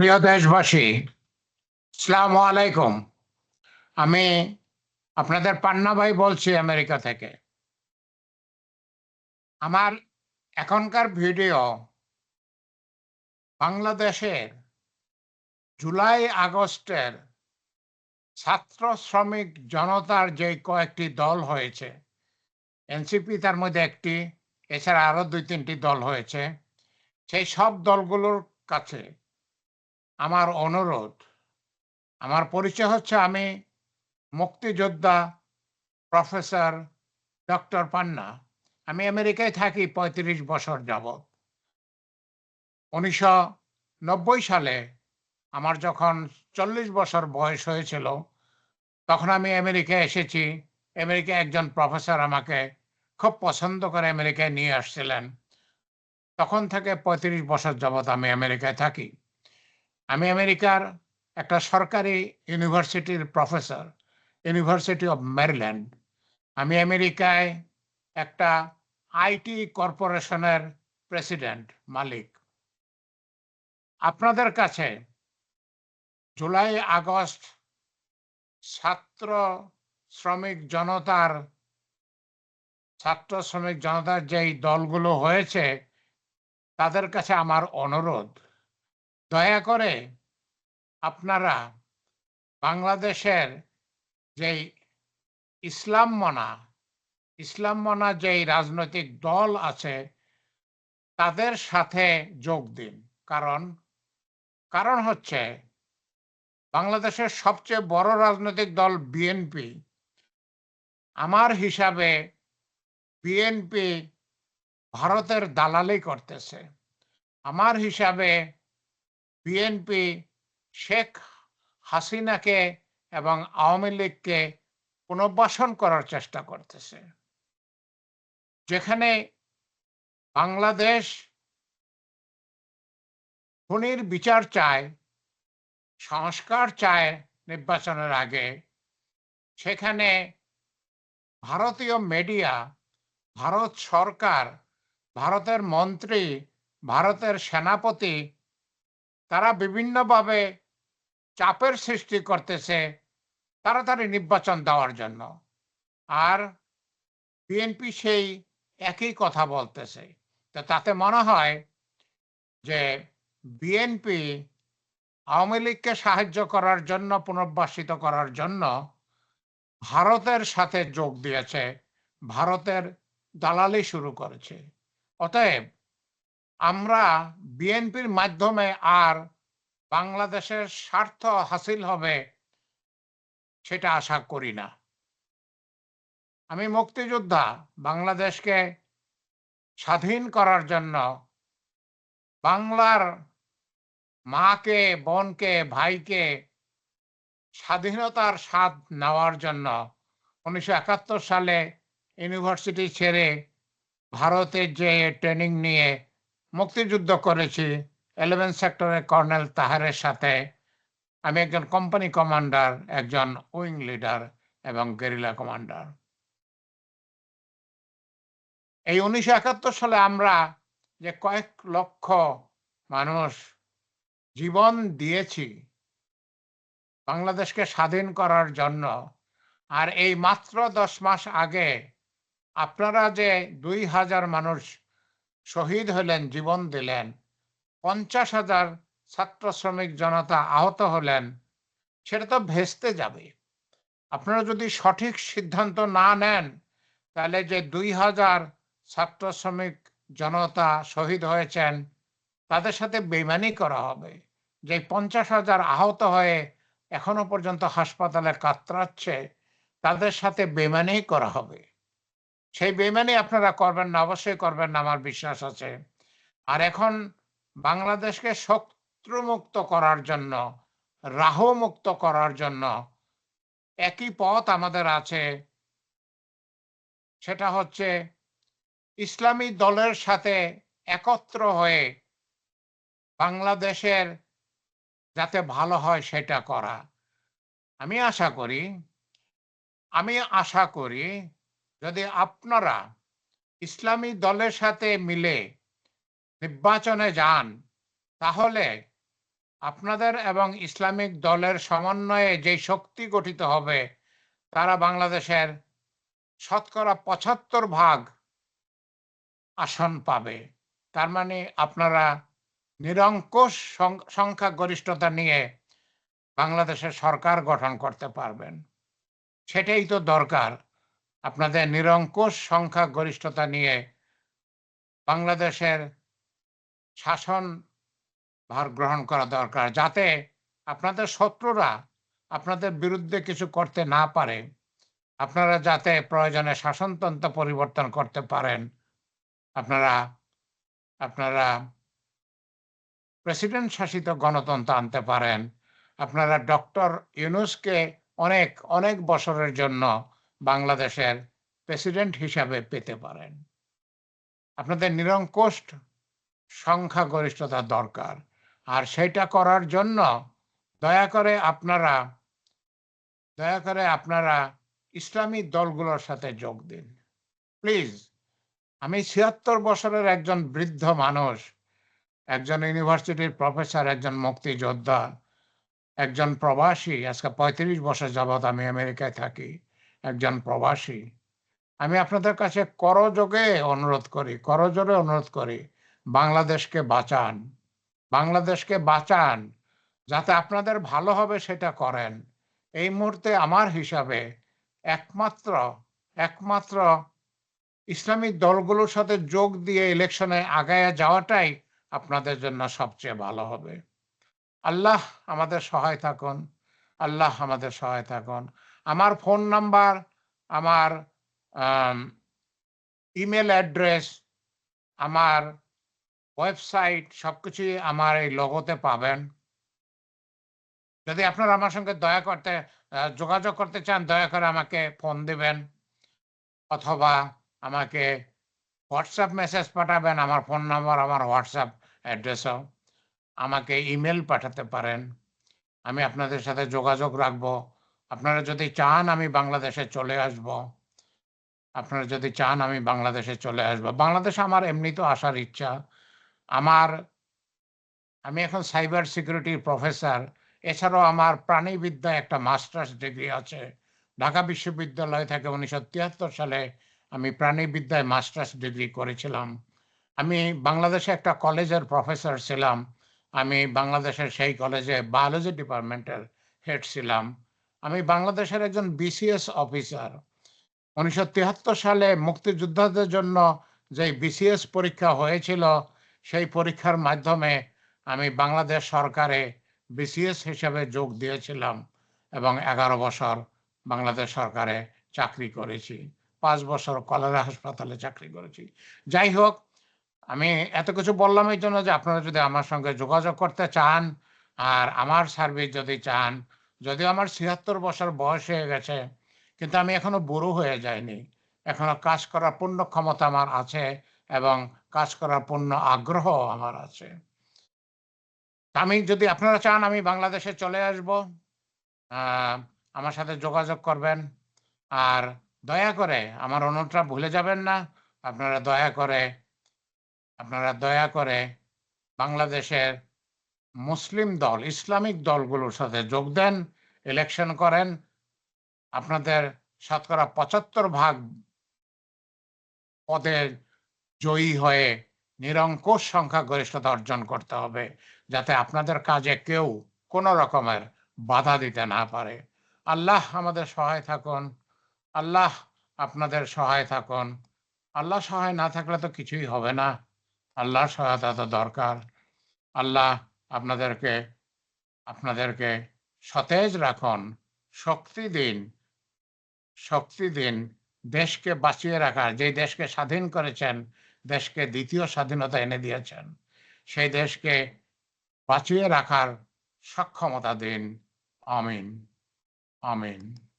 প্রিয় দেশবাসী সালাম আলাইকুম। আমি আপনাদের পান্না ভাই বলছি আমেরিকা থেকে। আমার এখনকার ভিডিও বাংলাদেশের জুলাই আগস্টের ছাত্র শ্রমিক জনতার যে কয়েকটি দল হয়েছে, এনসিপি তার মধ্যে একটি, এছাড়া আরও দুই তিনটি দল হয়েছে, সেই সব দলগুলোর কাছে আমার অনুরোধ, আমার পরিচয় হচ্ছে আমি মুক্তিযোদ্ধা প্রফেসর ডক্টর পান্না। আমি আমেরিকায় থাকি পঁয়ত্রিশ বছর যাবৎ। উনিশশো সালে আমার যখন চল্লিশ বছর বয়স হয়েছিল, তখন আমি আমেরিকায় এসেছি। আমেরিকায় একজন প্রফেসর আমাকে খুব পছন্দ করে আমেরিকায় নিয়ে আসছিলেন। তখন থেকে পঁয়ত্রিশ বছর যাবৎ আমি আমেরিকায় থাকি। আমি আমেরিকার একটা সরকারি ইউনিভার্সিটির প্রফেসর ইউনিভার্সিটি অফ ম্যারিল্যান্ড আমি আমেরিকায় একটা আইটি কর্পোরেশনের প্রেসিডেন্ট, মালিক। আপনাদের কাছে জুলাই, আগস্ট ছাত্র শ্রমিক জনতার, ছাত্র শ্রমিক জনতার যেই দলগুলো হয়েছে, তাদের কাছে আমার অনুরোধ। দয়া করে আপনারা বাংলাদেশের যেই ইসলাম মনা ইসলাম মনা যেই রাজনৈতিক দল আছে, তাদের সাথে যোগ দিন। কারণ কারণ হচ্ছে বাংলাদেশের সবচেয়ে বড় রাজনৈতিক দল বিএনপি। আমার হিসাবে বিএনপি ভারতের দালালি করতেছে। আমার হিসাবে বিএনপি শেখ হাসিনাকে এবং আওয়ামী লীগকে পুনর্বাসন করার চেষ্টা করতেছে। যেখানে বাংলাদেশ খুনির বিচার চায়, সংস্কার চায় নির্বাচনের আগে, সেখানে ভারতীয় মিডিয়া, ভারত সরকার, ভারতের মন্ত্রী, ভারতের সেনাপতি তারা বিভিন্নভাবে চাপের সৃষ্টি করতেছে তাড়াতাড়ি নির্বাচন দেওয়ার জন্য। আর বিএনপি সেই একই কথা বলতেছে। তো তাতে মনে হয় যে বিএনপি আওয়ামী লীগকে সাহায্য করার জন্য, পুনর্বাসিত করার জন্য ভারতের সাথে যোগ দিয়েছে, ভারতের দালালি শুরু করেছে। অতএব আমরা বিএনপির মাধ্যমে আর বাংলাদেশের স্বার্থ হাসিল হবে সেটা আশা করি না। আমি মুক্তিযোদ্ধা, বাংলাদেশকে স্বাধীন করার জন্য বাংলার মাকে, বোনকে, ভাইকে স্বাধীনতার স্বাদ নেওয়ার জন্য উনিশশো একাত্তর সালে ইউনিভার্সিটি ছেড়ে ভারতের যে ট্রেনিং নিয়ে মুক্তিযুদ্ধ করেছি এলেভেন সেক্টরের কর্নেল তাহারের সাথে। আমি একজন কোম্পানি কমান্ডার একজন উইং লিডার এবং গেরিলা কমান্ডার এই উনিশশো একাত্তর সালে আমরা যে কয়েক লক্ষ মানুষ জীবন দিয়েছি, বাংলাদেশকে স্বাধীন করার জন্য, আর এই মাত্র দশ মাস আগে আপনারা যে দুই হাজার মানুষ শহীদ হলেন, জীবন দিলেন। পঞ্চাশ হাজার ছাত্র শ্রমিক জনতা আহত হলেন, সেটা তো ভেস্তে যাবে। আপনারা যদি সঠিক সিদ্ধান্ত না নেন, তাহলে যে দুই হাজার ছাত্র শ্রমিক জনতা শহীদ হয়েছেন, তাদের সাথে বেমানি করা হবে। যে পঞ্চাশ হাজার আহত হয়ে এখনও পর্যন্ত হাসপাতালে কাতরাচ্ছে, তাদের সাথে বেমানি করা হবে। সেই বেমানি আপনারা করবেন না, অবশ্যই করবেন না, আমার বিশ্বাস আছে। আর এখন বাংলাদেশকে শত্রুমুক্ত করার জন্য রাহু মুক্ত করার জন্য একই পথ আমাদের আছে। সেটা হচ্ছে ইসলামী দলের সাথে একত্র হয়ে বাংলাদেশের যাতে ভালো হয় সেটা করা। আমি আশা করি, আমি আশা করি যদি আপনারা ইসলামী দলের সাথে মিলে নির্বাচনে যান, তাহলে আপনাদের এবং ইসলামিক দলের সমন্বয়ে যে শক্তি গঠিত হবে, তারা বাংলাদেশের শতকরা পঁচাত্তর ভাগ আসন পাবে। তার মানে আপনারা নিরঙ্কুশ সংখ্যা গরিষ্ঠতা নিয়ে বাংলাদেশের সরকার গঠন করতে পারবেন। সেটাই তো দরকার। আপনাদের নিরঙ্কুশ সংখ্যা গরিষ্ঠতা নিয়ে বাংলাদেশের শাসন ভার গ্রহণ করা দরকার, যাতে আপনাদের শত্রুরা আপনাদের বিরুদ্ধে কিছু করতে না পারে। আপনারা যাতে প্রয়োজনে শাসনতন্ত্র পরিবর্তন করতে পারেন। আপনারা আপনারা প্রেসিডেন্ট শাসিত গণতন্ত্র আনতে পারেন। আপনারা ডক্টর ইউনুসকে অনেক অনেক বছরের জন্য বাংলাদেশের প্রেসিডেন্ট হিসাবে পেতে পারেন। আপনাদের নিরঙ্কুশ সংখ্যাগরিষ্ঠতা দরকার, আর সেটা করার জন্য দয়া করে আপনারা, দয়া করে আপনারা ইসলামী দলগুলোর সাথে যোগ দিন। প্লিজ, আমি ছিয়াত্তর বছরের একজন বৃদ্ধ মানুষ, একজন ইউনিভার্সিটির প্রফেসর, একজন মুক্তিযোদ্ধা, একজন প্রবাসী, আজকে পঁয়ত্রিশ বছর যাবৎ আমি আমেরিকায় থাকি। একজন প্রবাসী। আমি আপনাদের কাছে করযোগে অনুরোধ করি, করজোরে অনুরোধ করি, বাংলাদেশকে বাঁচান। বাংলাদেশকে বাঁচান, যাতে আপনাদের ভালো হবে সেটা করেন। এই মুহূর্তে আমার হিসাবে একমাত্র একমাত্র ইসলামিক দলগুলোর সাথে যোগ দিয়ে ইলেকশনে আগায় যাওয়াটাই আপনাদের জন্য সবচেয়ে ভালো হবে। আল্লাহ আমাদের সহায় থাকুন, আল্লাহ আমাদের সহায় থাকুন। আমার ফোন নাম্বার আমার ইমেল অ্যাড্রেস আমার ওয়েবসাইট সব কিছুই আমার এই লোগোতে পাবেন। যদি আপনারা আমার সঙ্গে দয়া করতে যোগাযোগ করতে চান, দয়া করে আমাকে ফোন দেবেন, অথবা আমাকে হোয়াটসঅ্যাপ মেসেজ পাঠাবেন, আমার ফোন নাম্বার আমার হোয়াটসঅ্যাপ অ্যাড্রেসও আমাকে ইমেল পাঠাতে পারেন। আমি আপনাদের সাথে যোগাযোগ রাখব। আপনারা যদি চান আমি বাংলাদেশে চলে আসব, আপনারা যদি চান আমি বাংলাদেশে চলে আসব। বাংলাদেশে আমার এমনি তো আসার ইচ্ছা। আমার, আমি এখন সাইবার সিকিউরিটির প্রফেসর এছাড়াও আমার প্রাণীবিদ্যায় একটা মাস্টার্স ডিগ্রি আছে। ঢাকা বিশ্ববিদ্যালয় থেকে উনিশশো তিয়াত্তর সালে আমি প্রাণীবিদ্যায় মাস্টার্স ডিগ্রি করেছিলাম। আমি বাংলাদেশে একটা কলেজের প্রফেসর ছিলাম। আমি বাংলাদেশের সেই কলেজে বায়োলজি ডিপার্টমেন্টের হেড ছিলাম। আমি বাংলাদেশের একজন বিসিএস অফিসার উনিশশো তিয়াত্তর সালে মুক্তিযোদ্ধাদের জন্য যে বিসিএস পরীক্ষা হয়েছিল, সেই পরীক্ষার মাধ্যমে আমি বাংলাদেশ সরকারে বিসিএস হিসেবে যোগ দিয়েছিলাম এবং এগারো বছর বাংলাদেশ সরকারে চাকরি করেছি। পাঁচ বছর কলেরা হাসপাতালে চাকরি করেছি। যাই হোক, আমি এত কিছু বললাম এই জন্য যে আপনারা যদি আমার সঙ্গে যোগাযোগ করতে চান আর আমার সার্ভিস যদি চান যদিও আমার ছিয়াত্তর বছর বয়স হয়ে গেছে, কিন্তু আমি এখনও বুড়ো হয়ে যাইনি। এখনও কাজ করার পূর্ণ ক্ষমতা আমার আছে এবং কাজ করার পূর্ণ আগ্রহ আমার আছে। আমি যদি আপনারা চান, আমি বাংলাদেশে চলে আসব। আমার সাথে যোগাযোগ করবেন। আর দয়া করে, আমার অনুরোধটা ভুলে যাবেন না, আপনারা দয়া করে, আপনারা দয়া করে বাংলাদেশের মুসলিম দল, ইসলামিক দলগুলোর সাথে যোগ দেন ইলেকশন করেন। আপনাদের শতকরা পঁচাত্তর ভাগ পদে জয়ী হয়ে নিরঙ্কুশ সংখ্যা গরিষ্ঠতা অর্জন করতে হবে, যাতে আপনাদের কাজে কেউ কোনো রকমের বাধা দিতে না পারে। আল্লাহ আমাদের সহায় থাকুন। আল্লাহ আপনাদের সহায় থাকুন। আল্লাহ সহায় না থাকলে তো কিছুই হবে না। আল্লাহর সহায়তা তো দরকার। আল্লাহ আপনাদেরকে আপনাদেরকে সতেজ রাখুন, শক্তি দিন শক্তি দিন, দেশকে বাঁচিয়ে রাখার যে দেশকে স্বাধীন করেছেন, দেশকে দ্বিতীয় স্বাধীনতা এনে দিয়েছেন, সেই দেশকে বাঁচিয়ে রাখার সক্ষমতা দিন। আমিন। আমিন।